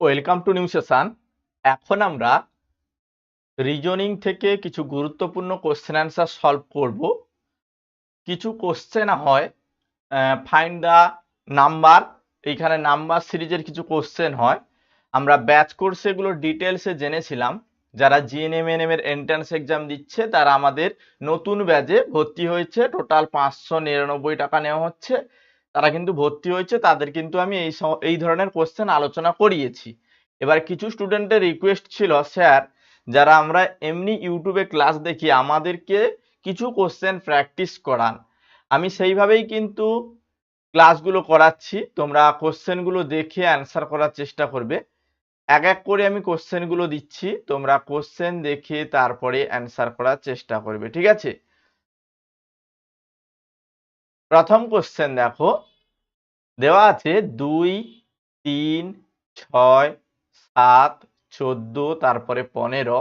Welcome to new session এখন আমরা reasoning থেকে কিছু গুরুত্বপূর্ণ কোশ্চেন অ্যান্সার সলভ করব। কিছু কোশ্চেন হয় ফাইন্ড দ্য নাম্বার এইখানে নাম্বার সিরিজের কিছু কোশ্চেন হয়। আমরা ব্যাচ কোর্সে এগুলো ডিটেলসে জেনেছিলাম। যারা জিএনএমএনএম এর এন্ট্রান্স এক্সাম দিচ্ছে, তারা আমাদের নতুন ব্যাচে ভর্তি হয়েছে। টোটাল পাঁচশো নিরানব্বই টাকা নেওয়া হচ্ছে। তারা কিন্তু ভর্তি হয়েছে, তাদের কিন্তু আমি এই এই ধরনের কোশ্চেন আলোচনা করিয়েছি। এবার কিছু স্টুডেন্টের রিকোয়েস্ট ছিল স্যার যারা আমরা এমনি ইউটিউবে ক্লাস দেখি, আমাদেরকে কিছু কোশ্চেন প্র্যাকটিস করান। আমি সেইভাবেই কিন্তু ক্লাসগুলো করাচ্ছি, তোমরা কোশ্চেনগুলো দেখে অ্যান্সার করার চেষ্টা করবে। এক এক করে আমি কোশ্চেনগুলো দিচ্ছি, তোমরা কোশ্চেন দেখে তারপরে অ্যান্সার করার চেষ্টা করবে, ঠিক আছে? প্রথম কোশ্চেন দেখো। দেওয়া আছে দুই, তিন, ছয়, সাত, চোদ্দ, তারপরে পনেরো।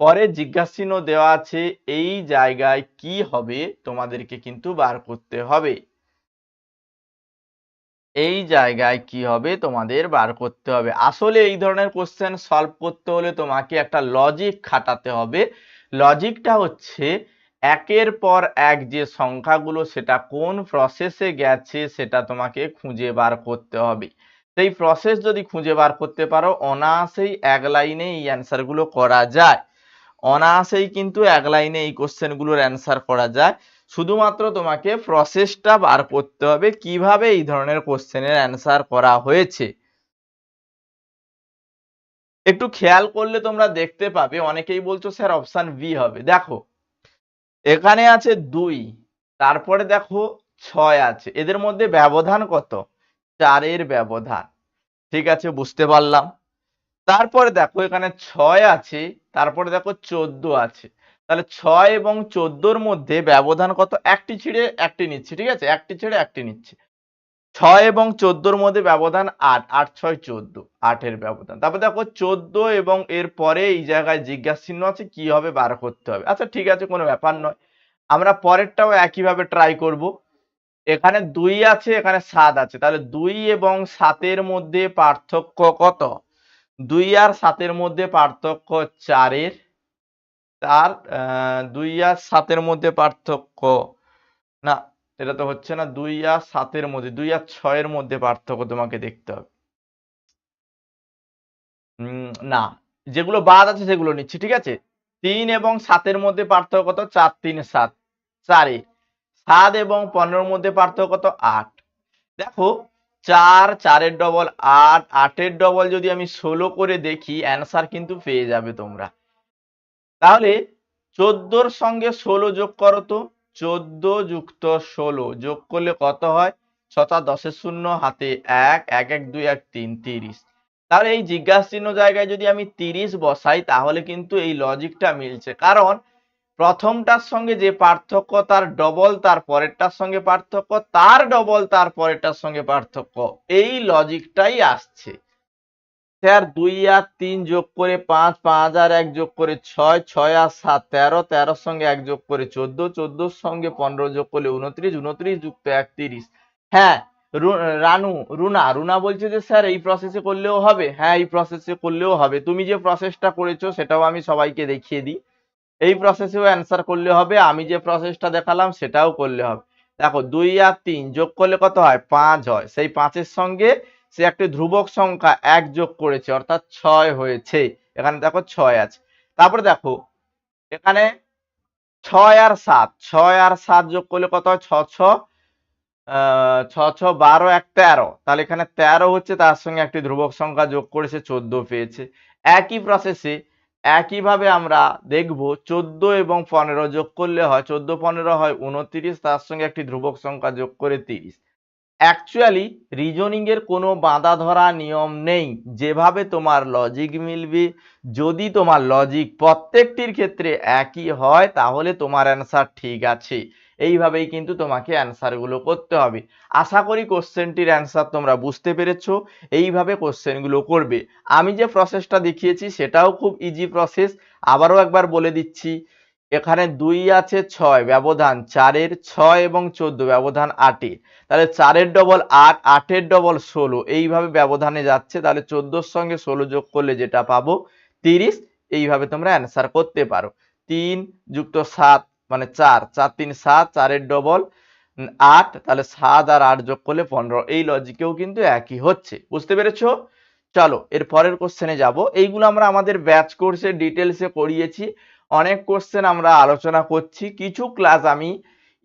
পরে জিজ্ঞাসিন দেওয়া আছে এই জায়গায় কি হবে তোমাদেরকে কিন্তু বার করতে হবে। এই জায়গায় কি হবে তোমাদের বার করতে হবে। আসলে এই ধরনের কোশ্চেন সলভ করতে হলে তোমাকে একটা লজিক খাটাতে হবে। লজিকটা হচ্ছে একের পর এক যে সংখ্যাগুলো, সেটা কোন প্রসেসে গেছে, সেটা তোমাকে খুঁজে বার করতে হবে। সেই প্রসেস যদি খুঁজে বার করতে পারো, অনায়াসেই এক লাইনে এই অ্যান্সারগুলো করা যায়। অনায়াসেই কিন্তু এক লাইনে এই কোশ্চেনগুলোর অ্যান্সার করা যায়। শুধুমাত্র তোমাকে প্রসেসটা বার করতে হবে, কীভাবে এই ধরনের কোশ্চেনের অ্যান্সার করা হয়েছে। একটু খেয়াল করলে তোমরা দেখতে পাবে, অনেকেই বলছো, স্যার অপশান বি হবে। দেখো এখানে আছে দুই, তারপরে দেখো ছয় আছে। এদের মধ্যে ব্যবধান কত? চারের ব্যবধান। ঠিক আছে, বুঝতে পারলাম। তারপরে দেখো এখানে ছয় আছে, তারপরে দেখো চোদ্দ আছে। তাহলে ছয় এবং চোদ্দোর মধ্যে ব্যবধান কত? একটি ছিঁড়ে একটি নিচ্ছে, ঠিক আছে? একটি ছেড়ে একটি নিচ্ছে। ছয় এবং চোদ্দোর মধ্যে ব্যবধান আট আট ছয় চোদ্দ আটের ব্যবধান। তারপর দেখো চোদ্দ এবং এর পরে এই জায়গায় জিজ্ঞাসা চিহ্ন আছে কি হবে বার করতে হবে। আচ্ছা ঠিক আছে কোনো ব্যাপার নয়। আমরা পরেরটাও একইভাবে ট্রাই করব। এখানে দুই আছে এখানে সাত আছে। তাহলে দুই এবং সাতের মধ্যে পার্থক্য কত? দুই আর সাতের মধ্যে পার্থক্য চারের। চার আহ, দুই আর সাতের মধ্যে পার্থক্য না এটা তো হচ্ছে না দুই আর সাতের মধ্যে, দুই আর ছয়ের মধ্যে পার্থক্য তোমাকে দেখতে হবে। না, যেগুলো বাদ আছে সেগুলো নিচ্ছি, ঠিক আছে? তিন এবং সাতের মধ্যে পার্থক্য কত? চার, তিন, সাত। চারে, সাত এবং পনেরোর মধ্যে পার্থক্য কত? আট। দেখো, চার, চারের ডবল আট, আটের ডবল যদি আমি ষোলো করে দেখি, অ্যান্সার কিন্তু পেয়ে যাবে তোমরা। তাহলে চোদ্দোর সঙ্গে ষোলো যোগ করো তো? চোদ্দ যুক্ত ষোলো, যোগ করলে কত হয়? ছটা দশের শূন্য, হাতে এক এক এক, দুই, এক, তিন, তিরিশ। তাহলে এই জিজ্ঞাসা চিহ্ন জায়গায় যদি আমি তিরিশ বসাই, তাহলে কিন্তু এই লজিকটা মিলছে। কারণ প্রথমটার সঙ্গে যে পার্থক্য, তার ডবল তার পরেরটার সঙ্গে পার্থক্য, তার ডবল তার পরেরটার সঙ্গে পার্থক্য, এই লজিকটাই আসছে। স্যার দুই আর তিন যোগ করে পাঁচ পাঁচ আর এক যোগ করে ছয় ছয় আর সাত, তেরো তেরোর সঙ্গে এক যোগ করে চোদ্দ চোদ্দোর সঙ্গে পনেরো যোগ করলে উনত্রিশ উনত্রিশ যুক্ত একত্রিশ। হ্যাঁ রানু, রুনা রুনা বলছে যে, স্যার, এই প্রসেসে করলেও হবে? হ্যাঁ এই প্রসেসে করলেও হবে। তুমি যে প্রসেসটা করেছ, সেটাও আমি সবাইকে দেখিয়ে দিই। এই প্রসেসেও অ্যান্সার করলে হবে, আমি যে প্রসেসটা দেখালাম, সেটাও করলে হবে। দেখো, দুই আর তিন যোগ করলে কত হয়? পাঁচ হয়। সেই পাঁচের সঙ্গে সে একটি ধ্রুবক সংখ্যা এক যোগ করেছে, অর্থাৎ ছয় হয়েছে। এখানে দেখো ছয় আছে। তারপরে দেখো, এখানে ছয় আর সাত, ছয় আর সাত যোগ করলে কত হয়? ছ ছ ছ ছ, বারো, এক, তেরো। তাহলে এখানে তেরো হচ্ছে, তার সঙ্গে একটি ধ্রুবক সংখ্যা যোগ করেছে, চোদ্দ পেয়েছে। একই প্রসেসে একইভাবে আমরা দেখব, চোদ্দ এবং পনেরো যোগ করলে হয়, চোদ্দ, পনেরো হয়, উনত্রিশ, তার সঙ্গে একটি ধ্রুবক সংখ্যা যোগ করে তিরিশ। অ্যাকচুয়ালি রিজনিংয়ের কোনো বাঁধা ধরা নিয়ম নেই। যেভাবে তোমার লজিক মিলবে, যদি তোমার লজিক প্রত্যেকটির ক্ষেত্রে একই হয়, তাহলে তোমার অ্যান্সার ঠিক আছে। এইভাবেই কিন্তু তোমাকে অ্যান্সারগুলো করতে হবে। আশা করি কোশ্চেনটির অ্যান্সার তোমরা বুঝতে পেরেছ। এইভাবে কোশ্চেনগুলো করবে। আমি যে প্রসেসটা দেখিয়েছি, সেটাও খুব ইজি প্রসেস আবারও একবার বলে দিচ্ছি এখানে দুই আছে ছয়, ব্যবধান চারের ছয় এবং চোদ্দ, ব্যবধান আটে তাহলে চারের ডবল আট, আটের ডবল ষোলো, এইভাবে ব্যবধানে যাচ্ছে, তাহলে চোদ্দোর সঙ্গে ষোলো যোগ করলে যেটা পাবো, তিরিশ, এইভাবে তোমরা অ্যান্সার করতে পারো। তিন যুক্ত সাত মানে চার চার তিন সাত, চারের ডবল আট, তাহলে সাত আর আট যোগ করলে পনেরো, এই লজিকেও কিন্তু একই হচ্ছে, বুঝতে পেরেছ? চলো, এর পরের কোশ্চেনে যাব, এইগুলো আমরা আমাদের ব্যাচ কোর্সে ডিটেলসে করিয়েছি। অনেক কোশ্চেন আমরা আলোচনা করছি। কিছু ক্লাস আমি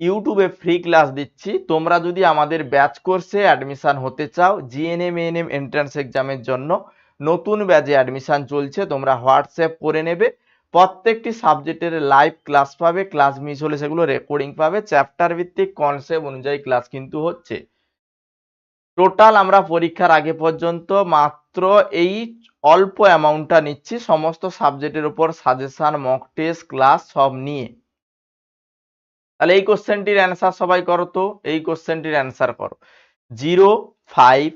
ইউটিউবে ফ্রি ক্লাস দিচ্ছি। তোমরা যদি আমাদের ব্যাচ কোর্সে অ্যাডমিশান হতে চাও জিএনএম এএনএম এন্ট্রান্স এক্সামের জন্য নতুন ব্যাচে অ্যাডমিশান চলছে, তোমরা হোয়াটসঅ্যাপ করে নেবে। প্রত্যেকটি সাবজেক্টের লাইভ ক্লাস পাবে ক্লাস মিস হলে সেগুলো রেকর্ডিং পাবে। চ্যাপ্টার ভিত্তিক কনসেপ্ট অনুযায়ী ক্লাস কিন্তু হচ্ছে। টোটাল আমরা পরীক্ষার আগে পর্যন্ত মাত্র এই অল্প অ্যামাউন্টটা নিচ্ছি, সমস্ত সাবজেক্টের উপর সাজেশন মক টেস্ট ক্লাস সব নিয়ে। তাহলে এই কোশ্চেনটির অ্যান্সার সবাই করো তো, এই কোশ্চেনটির অ্যান্সার করো। জিরো ফাইভ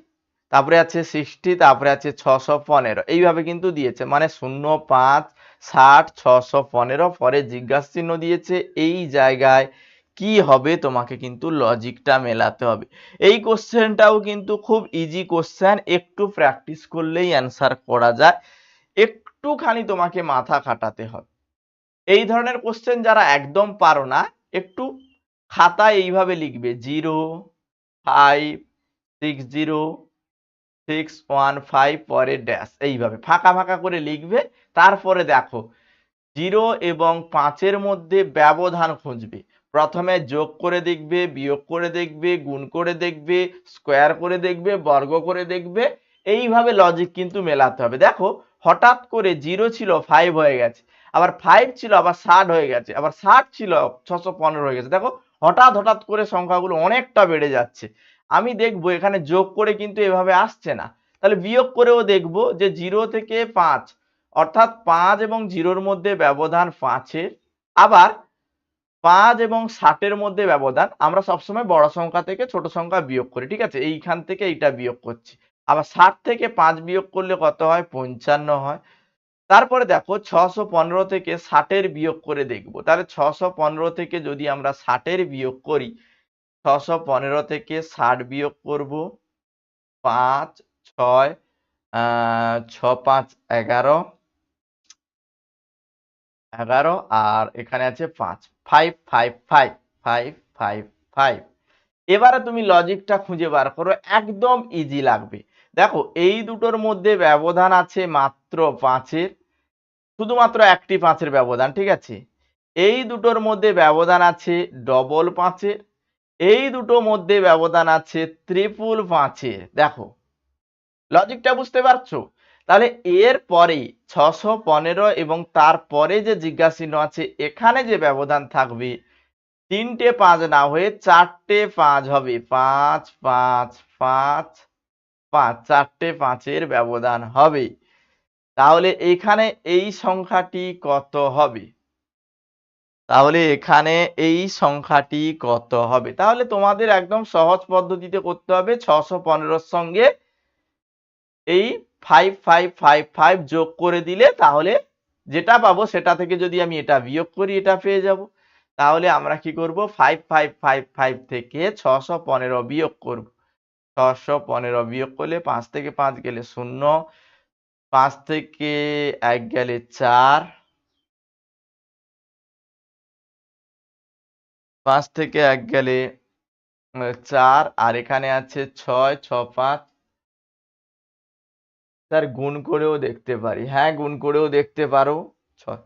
তারপরে আছে সিক্সটি তারপরে আছে ছশো পনেরো। এইভাবে কিন্তু দিয়েছে মানে শূন্য, পাঁচ, ষাট, ছশো পনেরো। পরে জিজ্ঞাসা চিহ্ন দিয়েছে, এই জায়গায় কি হবে তোমাকে কিন্তু লজিকটা মেলাতে হবে। এই কোশ্চেনটাও কিন্তু খুব ইজি কোশ্চেন একটু প্র্যাকটিস করলেই অ্যান্সার করা যায়। একটুখানি তোমাকে মাথা খাটাতে হবে। এই ধরনের কোশ্চেন যারা একদম পারো না, একটু খাতায় এইভাবে লিখবে zero five six zero six one five পরে ড্যাশ এইভাবে ফাঁকা ফাঁকা করে লিখবে। তারপরে দেখো জিরো এবং পাঁচের মধ্যে ব্যবধান খুঁজবে। প্রথমে যোগ করে দেখবে, বিয়োগ করে দেখবে, গুণ করে দেখবে স্কোয়ার করে দেখবে, বর্গ করে দেখবে, এইভাবে লজিক কিন্তু মেলাতে হবে। দেখো, হঠাৎ করে জিরো ছিল ফাইভ হয়ে গেছে। আবার ফাইভ ছিল, আবার ষাট হয়ে গেছে। আবার ষাট ছিল, ছশো পনেরো হয়ে গেছে। দেখো, হঠাৎ হঠাৎ করে সংখ্যাগুলো অনেকটা বেড়ে যাচ্ছে। আমি দেখব, এখানে যোগ করে কিন্তু এভাবে আসছে না। তাহলে বিয়োগ করেও দেখব যে জিরো থেকে পাঁচ, অর্থাৎ পাঁচ এবং জিরোর মধ্যে ব্যবধান পাঁচের। আবার পাঁচ এবং ষাটের মধ্যে ব্যবধান, আমরা সবসময় বড় সংখ্যা থেকে ছোট সংখ্যা বিয়োগ করি, ঠিক আছে? এইখান থেকে এইটা বিয়োগ করছি। আবার ষাট থেকে পাঁচ বিয়োগ করলে কত হয়? পঞ্চান্ন হয়। তারপরে দেখো, ছশো পনেরো থেকে ষাটের বিয়োগ করে দেখব। তাহলে ছশো পনেরো থেকে যদি আমরা ষাটের বিয়োগ করি, ছশো পনেরো থেকে ষাট বিয়োগ করব। পাঁচ, ছয় ছ, পাঁচ, এগারো এগারো, আর এখানে আছে পাঁচ। Five five five five five five এবারে তুমি লজিকটা খুঁজে বার করো, একদম ইজি লাগবে। দেখো, এই দুটোর মধ্যে ব্যবধান আছে মাত্র পাঁচের, শুধুমাত্র একটি পাঁচের ব্যবধান, ঠিক আছে? এই দুটোর মধ্যে ব্যবধান আছে ডবল পাঁচের, এই দুটোর মধ্যে ব্যবধান আছে ত্রিপুল পাঁচের। দেখো লজিকটা বুঝতে পারছ? তাহলে এর পরে ছশো পনেরো এবং তারপরে যে জিজ্ঞাসিন আছে, এখানে যে ব্যবধান থাকবে, তিনটে পাঁচ না হয়ে চারটে পাঁচ হবে। পাঁচ পাঁচ পাঁচ পাঁচ, চারটে পাঁচের ব্যবধান হবে। তাহলে এখানে এই সংখ্যাটি কত হবে? তাহলে এখানে এই সংখ্যাটি কত হবে? তাহলে তোমাদের একদম সহজ পদ্ধতিতে করতে হবে, ছশো পনেরোর সঙ্গে এই ফাইভ ফাইভ ফাইভ ফাইভ যোগ করে দিলে তাহলে যেটা পাবো সেটা থেকে যদি আমি এটা বিয়োগ করি, এটা পেয়ে যাব। তাহলে আমরা কি করব? ফাইভ ফাইভ ফাইভ ফাইভ থেকে ছশো পনেরো বিয়োগ করব। ছশো পনেরো বিয়োগ করলে পাঁচ থেকে পাঁচ গেলে শূন্য, পাঁচ থেকে এক গেলে চার, পাঁচ থেকে এক গেলে চার, আর এখানে আছে ছয় ছ পাঁচ স্যার, গুণ করেও দেখতে পারি। হ্যাঁ গুণ করেও দেখতে পারো। ছয়।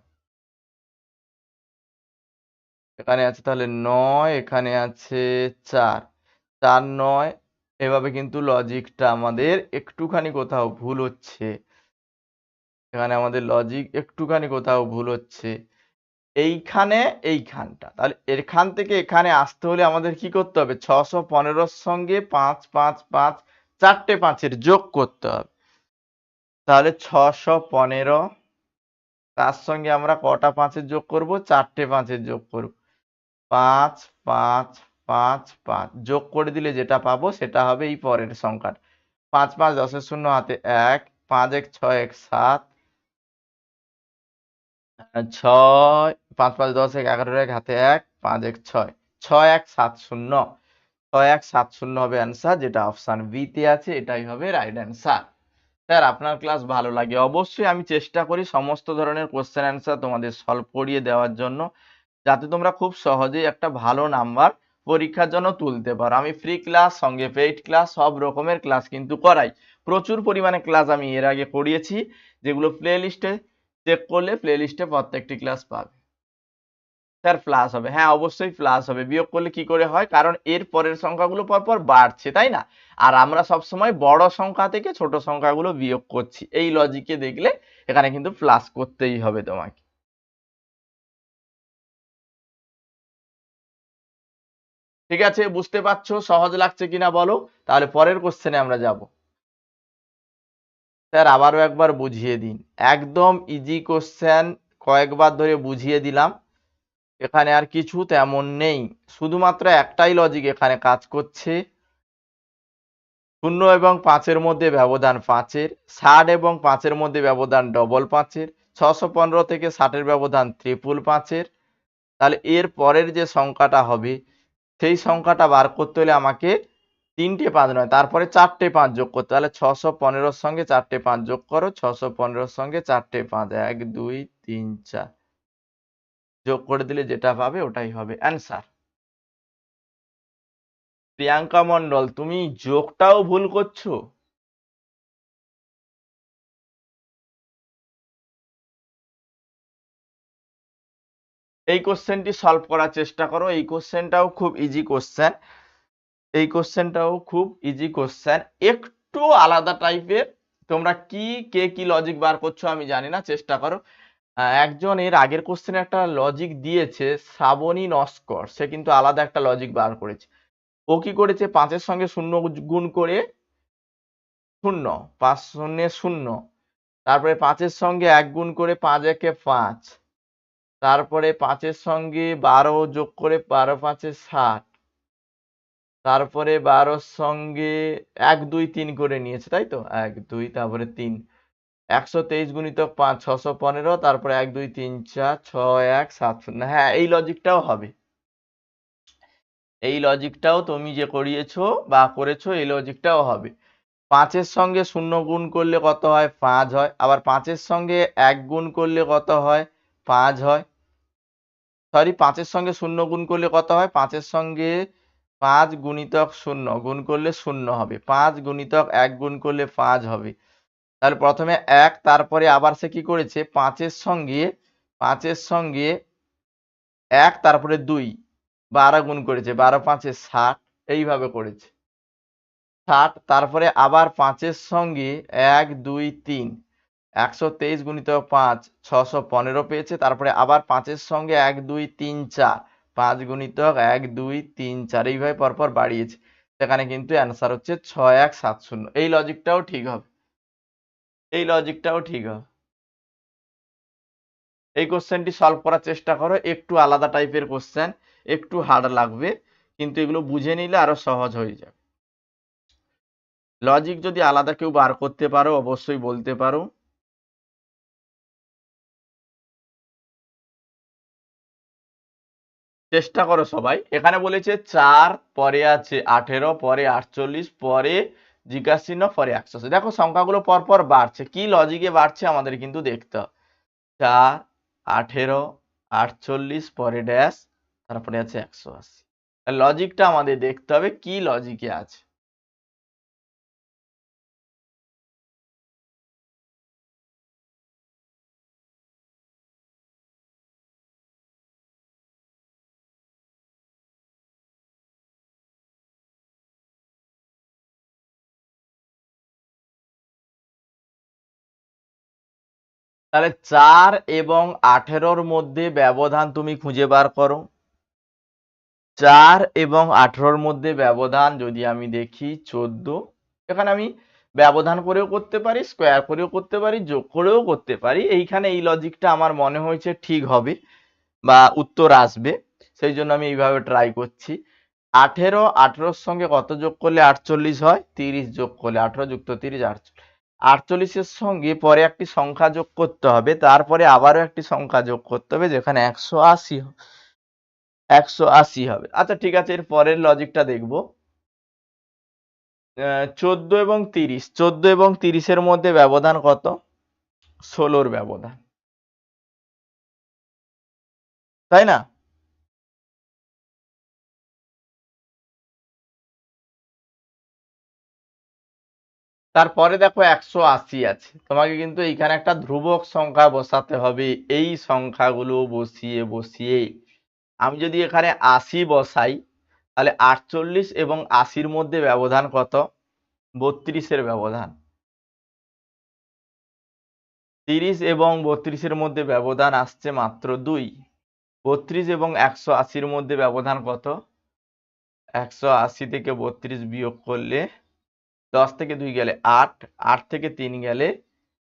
এখানে আছে তাহলে নয়, এখানে আছে চার। চার, নয়, এভাবে কিন্তু লজিকটা আমাদের একটুখানি কোথাও ভুল হচ্ছে। এখানে আমাদের লজিক একটুখানি কোথাও ভুল হচ্ছে। এইখানে, এইখানটা। তাহলে এখান থেকে এখানে আসতে হলে আমাদের কি করতে হবে? ছশো পনেরোর সঙ্গে পাঁচ পাঁচ পাঁচ, চারটে পাঁচের যোগ করতে হবে। তাহলে ছশো পনেরো, তার সঙ্গে আমরা কটা পাঁচের যোগ করব? চারটে পাঁচের যোগ করব। পাঁচ পাঁচ পাঁচ পাঁচ। যোগ করে দিলে যেটা পাবো সেটা হবে এই পরের সংখ্যাটা। পাঁচ পাঁচ দশের শূন্য, হাতে এক, পাঁচ এক, ছয় এক, সাত ছয়, পাঁচ পাঁচ, দশ এক, এগারো এক, হাতে এক, পাঁচ এক, ছয়। ছয় এক, সাত, শূন্য। ছয় এক, সাত, শূন্য হবে অ্যান্সার, যেটা অপশান বি তে আছে, এটাই হবে রাইট অ্যান্সার। স্যার, আপনার ক্লাস ভালো লাগে। অবশ্যই আমি চেষ্টা করি সমস্ত ধরনের কোশ্চেন অ্যান্সার তোমাদের সলভ করিয়ে দেওয়ার জন্য, যাতে তোমরা খুব সহজেই একটা ভালো নাম্বার পরীক্ষার জন্য তুলতে পারো। আমি ফ্রি ক্লাস সঙ্গে পেইড ক্লাস সব রকমের ক্লাস কিন্তু করাই। প্রচুর পরিমাণে ক্লাস আমি এর আগে করিয়েছি, যেগুলো প্লে লিস্টে চেক করলে প্লে লিস্টে প্রত্যেকটি ক্লাস পাবে। স্যার প্লাস হবে। হ্যাঁ অবশ্যই প্লাস হবে। বিয়োগ করলে কি করে হয়? কারণ এর পরের সংখ্যাগুলো পরপর বাড়ছে, তাই না? আর আমরা সব সময় বড় সংখ্যা থেকে ছোট সংখ্যাগুলো বিয়োগ করছি। এই লজিকে দেখলে এখানে কিন্তু প্লাস করতেই হবে তোমাকে। ঠিক আছে? বুঝতে পারছ? সহজ লাগছে কিনা বলো? তাহলে পরের কোশ্চেনে আমরা যাব। স্যার, আবারও একবার বুঝিয়ে দিন। একদম ইজি কোশ্চেন কয়েকবার ধরে বুঝিয়ে দিলাম। এখানে আর কিছু তেমন নেই। শুধুমাত্র একটাই লজিক এখানে কাজ করছে। শূন্য এবং পাঁচের মধ্যে ব্যবধান পাঁচের, ষাট এবং পাঁচের মধ্যে ব্যবধান ডবল পাঁচের, ছশো পনেরো থেকে ষাটের ব্যবধান ত্রিপুল পাঁচের। তাহলে এর পরের যে সংখ্যাটা হবে, সেই সংখ্যাটা বার করতে হলে আমাকে তিনটে পাঁচ নয়, তারপরে চারটে পাঁচ যোগ করতে তাহলে ছশো পনেরোর সঙ্গে চারটে পাঁচ যোগ করো, ছশো পনেরোর সঙ্গে চারটে পাঁচ, এক, দুই, তিন, চার। যোগ করে দিলে যেটা পাবে ওটাই হবে। অ্যান্সার প্রিয়াঙ্কা মন্ডল তুমি যোগটাও ভুল করছ? এই কোশ্চেনটি সলভ করার চেষ্টা করো। এই কোশ্চেনটাও খুব ইজি কোশ্চেন এই কোশ্চেনটাও খুব ইজি কোশ্চেন একটু আলাদা টাইপের তোমরা কি, কে, কি লজিক বার করছ আমি জানি না, চেষ্টা করো। একজন এর আগের কোশ্চেনে একটা লজিক দিয়েছে, শ্রাবণী নস্কর। সে কিন্তু আলাদা একটা লজিক বার করেছে। ও কি করেছে? পাঁচের সঙ্গে শূন্য গুণ করে শূন্য, পাঁচ শূন্য শূন্য। তারপরে পাঁচের সঙ্গে এক গুণ করে পাঁচ, একে পাঁচ। তারপরে পাঁচের সঙ্গে বারো যোগ করে বারো, পাঁচে ষাট। তারপরে বারোর সঙ্গে এক, দুই, তিন করে নিয়েছে, তাই তো? এক, দুই, তারপরে তিন। একশো তেইশ গুণিতক পাঁচ, ছশো পনেরো, তারপরে এক, দুই, তিন, চার, ছয়, এক, সাত, শূন্য। হ্যাঁ এই লজিকটাও হবে। এই লজিকটাও তুমি যে করিয়েছো বা করেছ, এই লজিকটাও হবে। পাঁচের সঙ্গে শূন্য গুণ করলে কত হয়? পাঁচ হয়। আবার পাঁচের সঙ্গে এক গুণ করলে কত হয়? পাঁচ হয়। সরি পাঁচের সঙ্গে শূন্য গুণ করলে কত হয়? পাঁচের সঙ্গে পাঁচ গুণিতক শূন্য গুণ করলে শূন্য হবে। পাঁচ গুণিতক এক গুণ করলে পাঁচ হবে। তাহলে প্রথমে এক, তারপরে আবার সে কি করেছে? পাঁচের সঙ্গে পাঁচের সঙ্গে এক, তারপরে দুই, বারো গুণ করেছে, বারো পাঁচে ষাট, এইভাবে করেছে। ষাট, তারপরে আবার পাঁচের সঙ্গে এক, দুই, তিন, একশো তেইশ গুণিত পাঁচ, ছশো পনেরো পেয়েছে, তারপরে আবার পাঁচের সঙ্গে এক, দুই, তিন, চার, পাঁচ গুণিতক এক, দুই, তিন, চার, এইভাবে পরপর বাড়িয়েছে। সেখানে কিন্তু অ্যান্সার হচ্ছে ছয়, এক, সাত, শূন্য। এই লজিকটাও ঠিক হবে। এই লজিকটাও ঠিক হবে। এই কোশ্চেনটি সলভ করার চেষ্টা করো, একটু আলাদা টাইপের কোশ্চেন একটু হার্ড লাগবে, কিন্তু এগুলো বুঝে নিলে আরও সহজ হয়ে যাবে। লজিক যদি আলাদা কেউ বার করতে পারো, অবশ্যই বলতে পারো। চেষ্টা করো সবাই। এখানে বলেছে চার, পরে আছে আঠেরো, পরে আটচল্লিশ, পরে জিজ্ঞাসিহ্ন পরে একশো আশি। দেখো, সংখ্যাগুলো পরপর বাড়ছে। কি লজিকে বাড়ছে আমাদের কিন্তু দেখতে হবে। চার, আঠেরো, আটচল্লিশ, পরে ড্যাশ তারপরে আছে একশো আশি। লজিকটা আমাদের দেখতে হবে, কি লজিকে আছে। তাহলে চার এবং আঠেরোর মধ্যে ব্যবধান তুমি খুঁজে বার করো। চার এবং আঠেরোর মধ্যে ব্যবধান যদি আমি দেখি চোদ্দ, এখানে আমি ব্যবধান করেও করতে পারি, স্কোয়ার করেও করতে পারি, যোগ করেও করতে পারি। এইখানে এই লজিকটা আমার মনে হয়েছে ঠিক হবে বা উত্তর আসবে, সেই জন্য আমি এইভাবে ট্রাই করছি। আঠেরো, আঠেরোর সঙ্গে কত যোগ করলে আটচল্লিশ হয়? তিরিশ যোগ করলে আঠেরো, যুক্ত তিরিশ, আটচল্লিশ। আটচল্লিশের সঙ্গে পরে একটি সংখ্যা যোগ করতে হবে, তারপরে আবারও একটি সংখ্যা যোগ করতে হবে, যেখানে একশো আশি একশো আশি হবে। আচ্ছা ঠিক আছে, এর পরের লজিকটা দেখব। চোদ্দ এবং তিরিশ। চোদ্দ এবং তিরিশের মধ্যে ব্যবধান কত? ষোলোর ব্যবধান। তাই না? তারপরে দেখো একশো আশি আছে। তোমাকে কিন্তু এইখানে একটা ধ্রুবক সংখ্যা বসাতে হবে। এই সংখ্যাগুলো বসিয়ে বসিয়ে। আমি যদি এখানে আশি বসাই, তাহলে আটচল্লিশ এবং আশির মধ্যে ব্যবধান কত? বত্রিশের ব্যবধান। তিরিশ এবং বত্রিশের মধ্যে ব্যবধান আসছে মাত্র দুই। বত্রিশ এবং একশো আশির মধ্যে ব্যবধান কত? একশো আশি থেকে বত্রিশ বিয়োগ করলে দশ থেকে দুই গেলে আট আট থেকে তিন গেলে,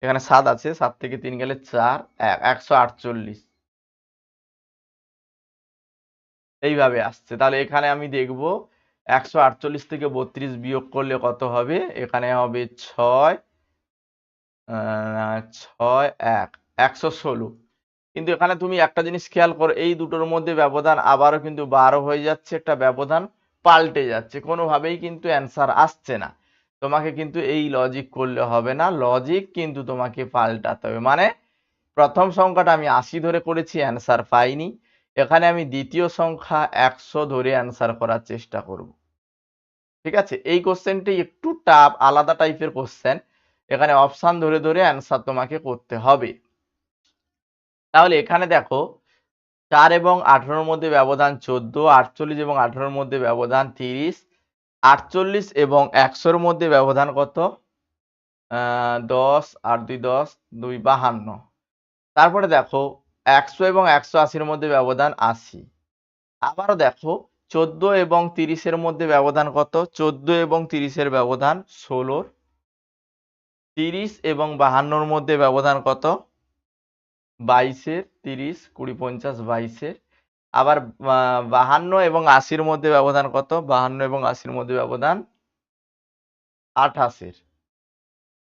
এখানে সাত আছে, সাত থেকে তিন গেলে চার, এক, একশো আটচল্লিশ। এইভাবে আসছে। তাহলে এখানে আমি দেখব একশো আটচল্লিশ থেকে বত্রিশ বিয়োগ করলে কত হবে? এখানে হবে ছয় ছয়, এক, একশো ষোলো। কিন্তু এখানে তুমি একটা জিনিস খেয়াল করো, এই দুটোর মধ্যে ব্যবধান আবারও কিন্তু বারো হয়ে যাচ্ছে, একটা ব্যবধান পাল্টে যাচ্ছে। কোনোভাবেই কিন্তু অ্যান্সার আসছে না। তোমাকে কিন্তু এই লজিক করলে হবে না। লজিক কিন্তু তোমাকে পাল্টাতে হবে। মানে প্রথম সংখ্যাটা আমি আশি ধরে করেছি অ্যান্সার পাইনি। এখানে আমি দ্বিতীয় সংখ্যা একশো ধরে অ্যান্সার করার চেষ্টা করব। ঠিক আছে? এই কোশ্চেনটি একটু টাফ আলাদা টাইপের কোশ্চেন এখানে অপশান ধরে ধরে অ্যান্সার তোমাকে করতে হবে। তাহলে এখানে দেখো, চার এবং আঠারোর মধ্যে ব্যবধান চোদ্দ, আটচল্লিশ এবং আঠারোর মধ্যে ব্যবধান তিরিশ। আটচল্লিশ এবং একশোর মধ্যে ব্যবধান কত? দশ আর দুই দশ, দুই বাহান্ন। তারপরে দেখো, একশো এবং একশো আশির মধ্যে ব্যবধান আশি। আবারও দেখো, চোদ্দ এবং তিরিশের মধ্যে ব্যবধান কত? চোদ্দ এবং তিরিশের ব্যবধান ষোলোর। তিরিশ এবং বাহান্নর মধ্যে ব্যবধান কত? বাইশের, তিরিশ, কুড়ি, পঞ্চাশ, বাইশের। আবার বাহান্ন এবং আশির মধ্যে ব্যবধান কত? বাহান্ন এবং আশির মধ্যে ব্যবধান আঠাশের।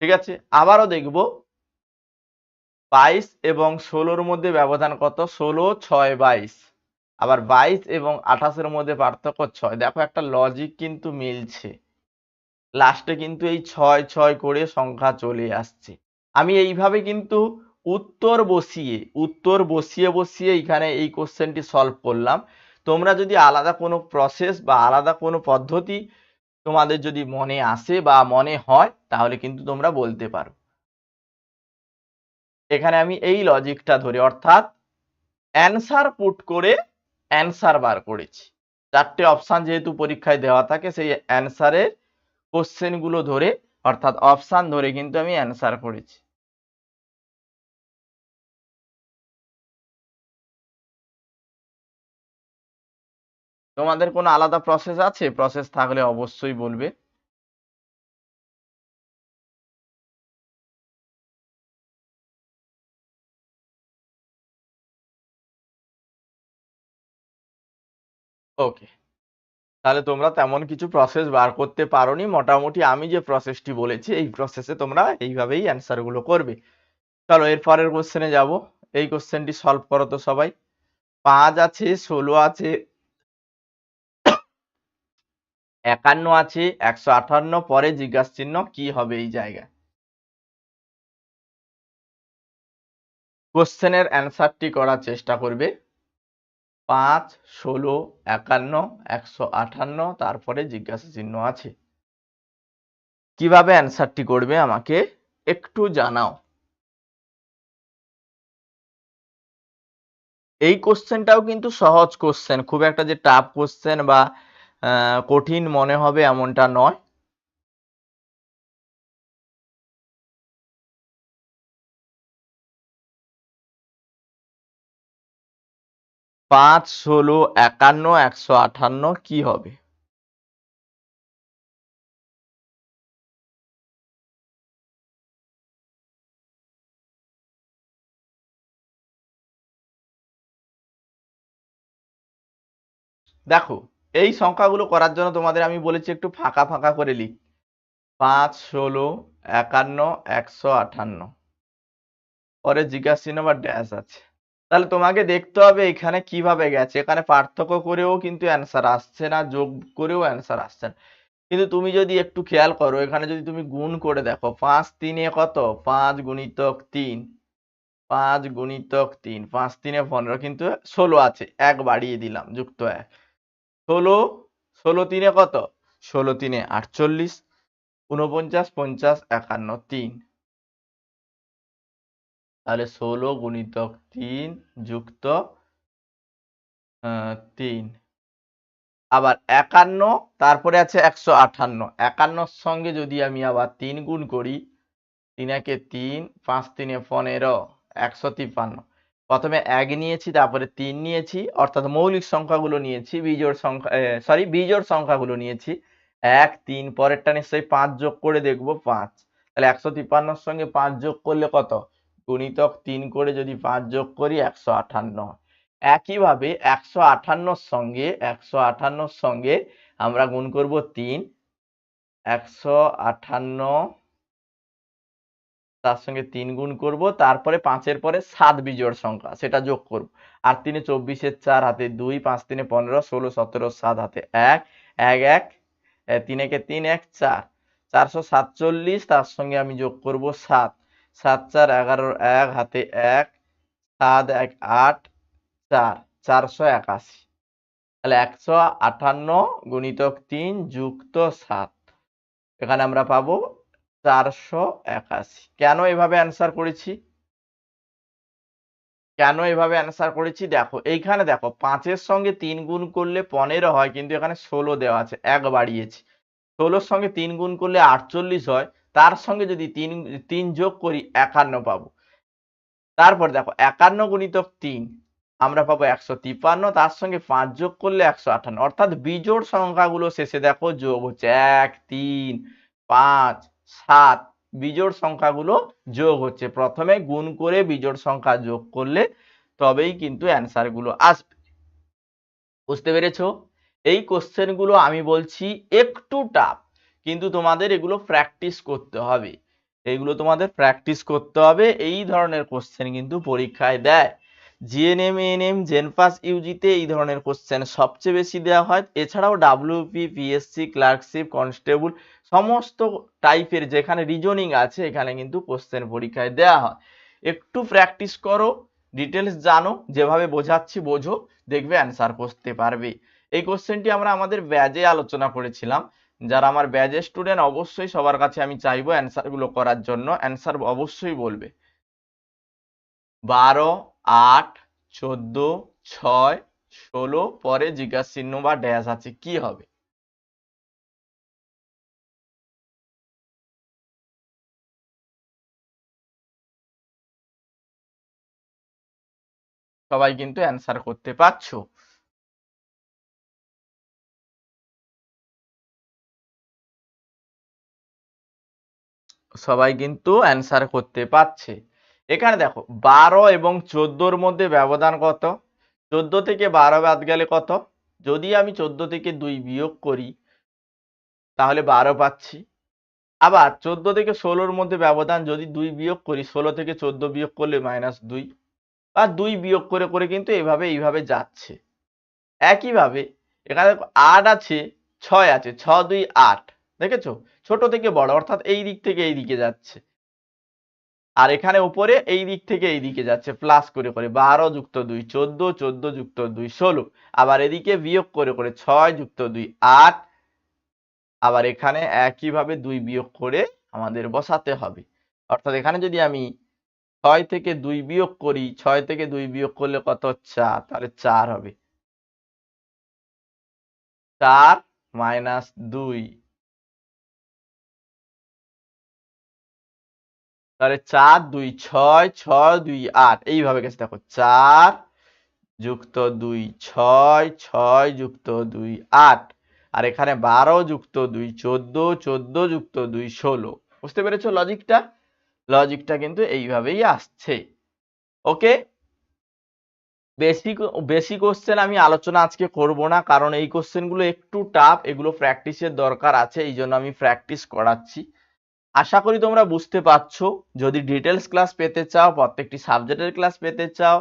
ঠিক আছে? আবারও দেখব। বাইশ এবং ষোলোর মধ্যে ব্যবধান কত? ষোলো, ছয়, বাইশ। আবার বাইশ এবং আঠাশের মধ্যে পার্থক্য ছয়। দেখো একটা লজিক কিন্তু মিলছে। লাস্টে কিন্তু এই ছয় ছয় করে সংখ্যা চলে আসছে। আমি এইভাবে কিন্তু উত্তর বসিয়ে উত্তর বসিয়ে বসিয়ে এখানে এই কোশ্চেনটি সলভ করলাম। তোমরা যদি আলাদা কোনো প্রসেস বা আলাদা কোনো পদ্ধতি তোমাদের যদি মনে আসে বা মনে হয়, তাহলে কিন্তু তোমরা বলতে পারো। এখানে আমি এই লজিকটা ধরে, অর্থাৎ অ্যান্সার পুট করে অ্যান্সার বার করেছি। চারটে অপশান যেহেতু পরীক্ষায় দেওয়া থাকে, সেই অ্যান্সারের কোশ্চেনগুলো ধরে, অর্থাৎ অপশান ধরে কিন্তু আমি অ্যান্সার করেছি। তোমাদের কোনো আলাদা প্রসেস আছে? প্রসেস থাকলে অবশ্যই বলবে। ওকে তাহলে তোমরা তেমন কিছু প্রসেস বার করতে পারোনি। মোটামুটি আমি যে প্রসেসটি বলেছি, এই প্রসেসে তোমরা এইভাবেই অ্যান্সারগুলো করবে। চলো, এর পরের কোশ্চেনে যাব। এই কোশ্চেনটি সলভ করো তো সবাই। পাঁচ আছে, ষোলো আছে একান্ন আছে, একশো আঠান্ন, পরে জিজ্ঞাসা চিহ্ন কি হবে এই জায়গায়? কোশ্চেনের অ্যান্সারটি করার চেষ্টা করবে। পাঁচ, ষোলো, একান্ন, একশো আঠান্ন, তারপরে জিজ্ঞাসা চিহ্ন আছে। কীভাবে অ্যান্সারটি করবে আমাকে একটু জানাও। এই কোশ্চেনটাও কিন্তু সহজ কোশ্চেন, খুব একটা যে টাফ কোশ্চেন বা কঠিন মনে হবে এমনটা নয়। পাঁচ ষোলো একান্ন একশো আঠান্ন কি হবে? দেখো এই সংখ্যাগুলো করার জন্য তোমাদের আমি বলেছি একটু ফাঁকা ফাঁকা করে লিখ। পাঁচ, ষোলো, একান্ন, একশো আটান্ন পরে জিজ্ঞাসা চিহ্ন বা ড্যাশ আছে। তাহলে তোমাকে দেখতে হবে এখানে কীভাবে গেছে। এখানে পার্থক্য করেও কিন্তু অ্যান্সার আসছে না, যোগ করেও অ্যান্সার আসছে না। কিন্তু তুমি যদি একটু খেয়াল করো, এখানে যদি তুমি গুণ করে দেখো, পাঁচ তিনে কত? পাঁচ গুণিতক তিন। পাঁচ গুণিতক তিন, পাঁচ তিনে পনেরো। কিন্তু ষোলো আছে, এক বাড়িয়ে দিলাম, যুক্ত এক। ষোলো ষোলো তিনে কত? ষোলো তিনে আটচল্লিশ উনপঞ্চাশ পঞ্চাশ, একান্ন, তিন। তাহলে ষোলো গুণিতক তিন যুক্ত তিন। আবার একান্ন, তারপরে আছে একশো আঠান্ন। একান্নর সঙ্গে যদি আমি আবার তিন গুণ করি, তিনাকে তিন, পাঁচ তিনে পনেরো, একশো তিপ্পান্ন। প্রথমে এক নিয়েছি, তারপরে তিন নিয়েছি, অর্থাৎ মৌলিক সংখ্যাগুলো নিয়েছি, বিজোড় সংখ্যা সরি বিজোড় সংখ্যাগুলো নিয়েছি। এক, তিন, পরেরটা নিশ্চয়ই পাঁচ যোগ করে দেখব, পাঁচ। তাহলে একশো তিপ্পান্নর সঙ্গে পাঁচ যোগ করলে কত? গুণিতক তিন করে যদি পাঁচ যোগ করি, একশো আটান্ন হয়। একইভাবে একশো আটান্নর সঙ্গে, একশো আটান্নর সঙ্গে আমরা গুণ করব তিন। একশো আটান্ন তার সঙ্গে তিন গুণ করব তারপরে পাঁচের পরে সাত বিজোড় সংখ্যা সেটা যোগ করব। আর তিনে চব্বিশের চার হাতে দুই পাঁচ তিনে পনেরো ষোলো সতেরো সাত হাতে এক এক এক এ, তিন একে চার। চারশো সাতচল্লিশ তার সঙ্গে আমি যোগ করব সাত। সাত চার এগারোর এক হাতে এক সাত এক আট চার চারশো একাশি। তাহলে একশো আটান্ন গুণিতক তিন যুক্ত সাত। এখানে আমরা পাবো চারশো একাশি। কেন এভাবে অ্যান্সার করেছি? কেন এভাবে অ্যান্সার করেছি? দেখো, এইখানে দেখো, পাঁচের সঙ্গে তিন গুণ করলে পনেরো হয়, কিন্তু এখানে ষোলো দেওয়া আছে, এক বাড়িয়েছি। ষোলোর সঙ্গে তিন গুণ করলে আটচল্লিশ হয়, তার সঙ্গে যদি তিন তিন যোগ করি, একান্ন পাবো। তারপর দেখো, একান্ন গুণিতক তিন, আমরা পাবো একশো তিপ্পান্ন, তার সঙ্গে পাঁচ যোগ করলে একশো আটান্ন অর্থাৎ বিজোড় সংখ্যাগুলো শেষে দেখো যোগ হচ্ছে এক, তিন, পাঁচ সাত বিজোড় সংখ্যাগুলো যোগ হচ্ছে। প্রথমে গুণ করে বিজোড় সংখ্যা যোগ করলে তবেই কিন্তু অ্যান্সারগুলো আসবে। বুঝতে পেরেছ? এই কোশ্চেনগুলো আমি বলছি একটু টাফ কিন্তু তোমাদের এগুলো প্র্যাকটিস করতে হবে। এগুলো তোমাদের প্র্যাকটিস করতে হবে, এই ধরনের কোশ্চেন কিন্তু পরীক্ষায় দেয়। জিএনএম এএনএম জেনপাস ইউজিতে এই ধরনের কোশ্চেন সবচেয়ে বেশি দেওয়া হয়। এছাড়াও ডাব্লিউপি পিএসসি ক্লার্কশিপ কনস্টেবল সমস্ত টাইপের যেখানে রিজনিং আছে, এখানে কিন্তু কোশ্চেন পরীক্ষায় দেওয়া হয়। একটু প্র্যাকটিস করো ডিটেলস জানো, যেভাবে বোঝাচ্ছি বোঝো, দেখবে অ্যান্সার করতে পারবে। এই কোশ্চেনটি আমরা আমাদের ব্যাজে আলোচনা করেছিলাম। যারা আমার ব্যাজের স্টুডেন্ট অবশ্যই সবার কাছে আমি চাইব অ্যান্সারগুলো করার জন্য। অ্যান্সার অবশ্যই বলবে। বারো আট, চোদ্দ, ছয়, ষোলো, পরে জিজ্ঞাসা চিহ্ন বা ড্যাশ আছে, কি হবে? সবাই কিন্তু অ্যান্সার করতে পারছ। সবাই কিন্তু অ্যান্সার করতে পারছে। এখানে দেখো, বারো এবং চোদ্দোর মধ্যে ব্যবধান কত? চোদ্দ থেকে বারো বাদ গেলে কত? যদি আমি চোদ্দ থেকে দুই বিয়োগ করি, তাহলে বারো পাচ্ছি। আবার চোদ্দ থেকে ষোলোর মধ্যে ব্যবধান যদি দুই বিয়োগ করি, ষোলো থেকে চোদ্দ বিয়োগ করলে মাইনাস দুই। বা দুই বিয়োগ করে করে কিন্তু এভাবে, এইভাবে যাচ্ছে। একইভাবে এখানে আট আছে, ছয় আছে, ছ, দুই, আট। দেখেছ? ছোট থেকে বড়, অর্থাৎ এই দিক থেকে এই দিকে যাচ্ছে। আর এখানে উপরে এই দিক থেকে এই দিকে যাচ্ছে প্লাস করে করে বারো যুক্ত দুই চোদ্দ চোদ্দ যুক্ত দুই ষোলো। আবার এদিকে বিয়োগ করে করে ছয় যুক্ত দুই আট। আবার এখানে একইভাবে দুই বিয়োগ করে আমাদের বসাতে হবে। অর্থাৎ এখানে যদি আমি ছয় থেকে দুই বিয়োগ করি, ছয় থেকে দুই বিয়োগ করলে কত চার? তাহলে চার হবে। চার মাইনাস দুই তাহলে চার দুই ছয় ছয় দুই আট, এইভাবে গেছে দেখো, চার যুক্ত দুই ছয় ছয় যুক্ত দুই আট, আর এখানে বারো যুক্ত দুই চোদ্দ চোদ্দ যুক্ত দুই ষোলো, বুঝতে পেরেছ লজিকটা? লজিকটা কিন্তু এইভাবেই আসছে, ওকে? বেশি কো- বেশি কোশ্চেন আমি আলোচনা আজকে করব না, কারণ এই কোশ্চেনগুলো একটু টাফ এগুলো প্র্যাকটিসের দরকার আছে এই জন্য আমি প্র্যাকটিস করাচ্ছি। আশা করি তোমরা বুঝতে পারছ। যদি ডিটেলস ক্লাস পেতে চাও, প্রত্যেকটি সাবজেক্টের ক্লাস পেতে চাও,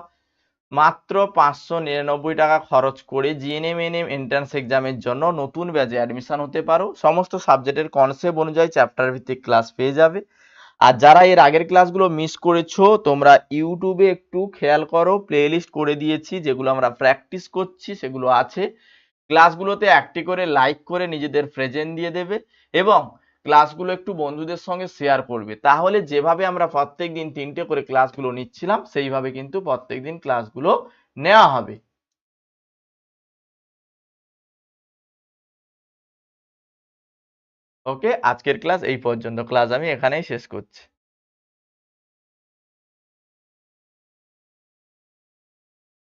মাত্র পাঁচশো নিরানব্বই টাকা খরচ করে জিএনএম এনএম এন্ট্রান্স এক্সামের জন্য নতুন ব্যাচে অ্যাডমিশন হতে পারো। সমস্ত সাবজেক্টের কনসেপ্ট অনুযায়ী চ্যাপ্টার ভিত্তিক ক্লাস পেয়ে যাবে। আর যারা এর আগের ক্লাসগুলো মিস করেছ, তোমরা ইউটিউবে একটু খেয়াল করো প্লেলিস্ট করে দিয়েছি, যেগুলো আমরা প্র্যাকটিস করছি, সেগুলো আছে। ক্লাসগুলোতে একটি করে লাইক করে নিজেদের প্রেজেন্ট দিয়ে দেবে। এবং ক্লাসগুলো একটু বন্ধুদের সঙ্গে শেয়ার করবে। তাহলে যেভাবে আমরা প্রত্যেক দিন তিনটে করে ক্লাসগুলো নিচ্ছিলাম, সেইভাবে কিন্তু প্রত্যেক দিন ক্লাসগুলো নেওয়া হবে। ওকে আজকের ক্লাস এই পর্যন্ত। ক্লাস আমি এখানেই শেষ করছি।